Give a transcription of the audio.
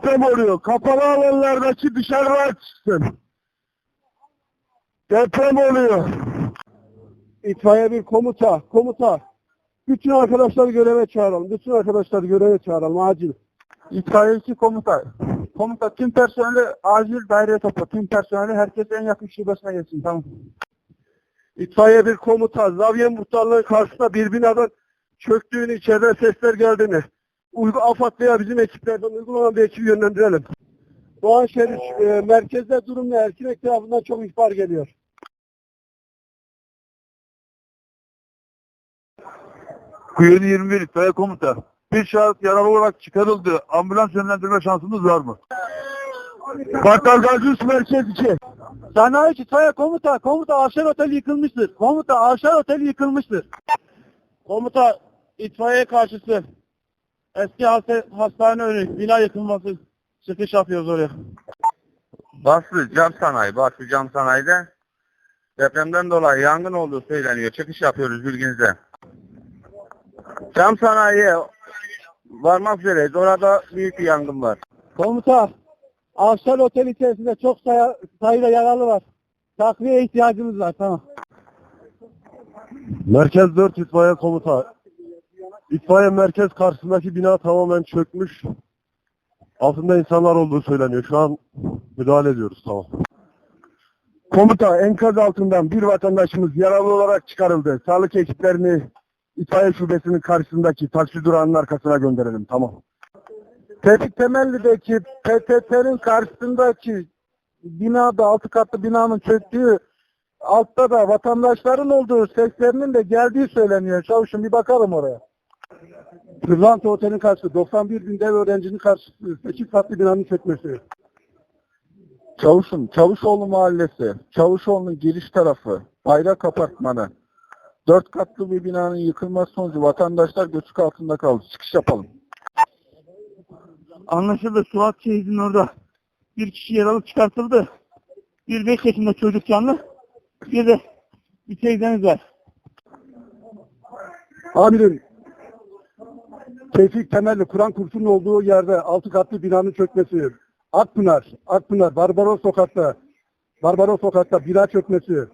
Deprem oluyor. Kapalı alanlardaki dışarıya çıksın. Deprem oluyor. İtfaiye bir komuta, komuta. Bütün arkadaşları göreve çağıralım. Bütün arkadaşları göreve çağıralım acil. İtfaiye 2 komuta. Komuta tüm personeli acil daireye topla. Tüm personeli herkes en yakın şubesine geçsin. Tamam. İtfaiye bir komuta. Zaviye muhtarlığının karşısında bir binadan çöktüğünü içeriden sesler geldiğini. Uygu AFAD veya bizim ekiplerden uygulanan bir ekibi yönlendirelim. Doğanşehir e, merkezde durum ne? Erkinek tarafından çok ihbar geliyor. Kuyuni 21 itfaiye komuta. Bir şahıs yaralı olarak çıkarıldı. Ambulans yönlendirme şansımız var mı? Kartal Gazi Merkez 2. Sanayi itfaiye komuta. Komuta Avşar Oteli yıkılmıştır. Komuta Avşar Oteli yıkılmıştır. Komuta itfaiye karşısı. Eski hasta- hastane önü bina yıkılması. Çıkış yapıyoruz oraya. Baslı cam sanayi, Baslı cam sanayide depremden dolayı yangın olduğu söyleniyor. Çıkış yapıyoruz bilginize. Cam sanayiye varmak üzereyiz. Orada büyük bir yangın var. Komuta, Avşar Otel içerisinde çok sayı, sayıda yaralı var. Takviye ihtiyacımız var, tamam. Merkez 4 itfaiye komuta. İtfaiye merkez karşısındaki bina tamamen çökmüş. Altında insanlar olduğu söyleniyor. Şu an müdahale ediyoruz, tamam. Komuta, enkaz altından bir vatandaşımız yaralı olarak çıkarıldı. Sağlık ekiplerini itfaiye şubesinin karşısındaki taksi durağının arkasına gönderelim, tamam. Tevfik Temelli'deki PTT'nin karşısındaki binada, altı katlı binanın çöktüğü altta da vatandaşların olduğu seslerinin de geldiği söyleniyor. Çavuşum bir bakalım oraya. Pırlanta Otel'in karşısı, 91 bin dev öğrencinin karşısı, 8 katlı binanın çökmesi. Çavuşum, Çavuşoğlu Mahallesi, Çavuşoğlu'nun giriş tarafı, Bayrak Apartmanı. Dört katlı bir binanın yıkılması sonucu vatandaşlar göçük altında kaldı. Çıkış yapalım. Anlaşıldı. Suat şehidinin orada bir kişi yaralı çıkartıldı. Bir 5 yaşında çocuk canlı. Bir de bir teyzemiz var. Amirim. Tevfik temelli Kur'an kursunun olduğu yerde altı katlı binanın çökmesi. Akpınar, Akpınar, Barbaros sokakta, Barbaros sokakta bina çökmesi.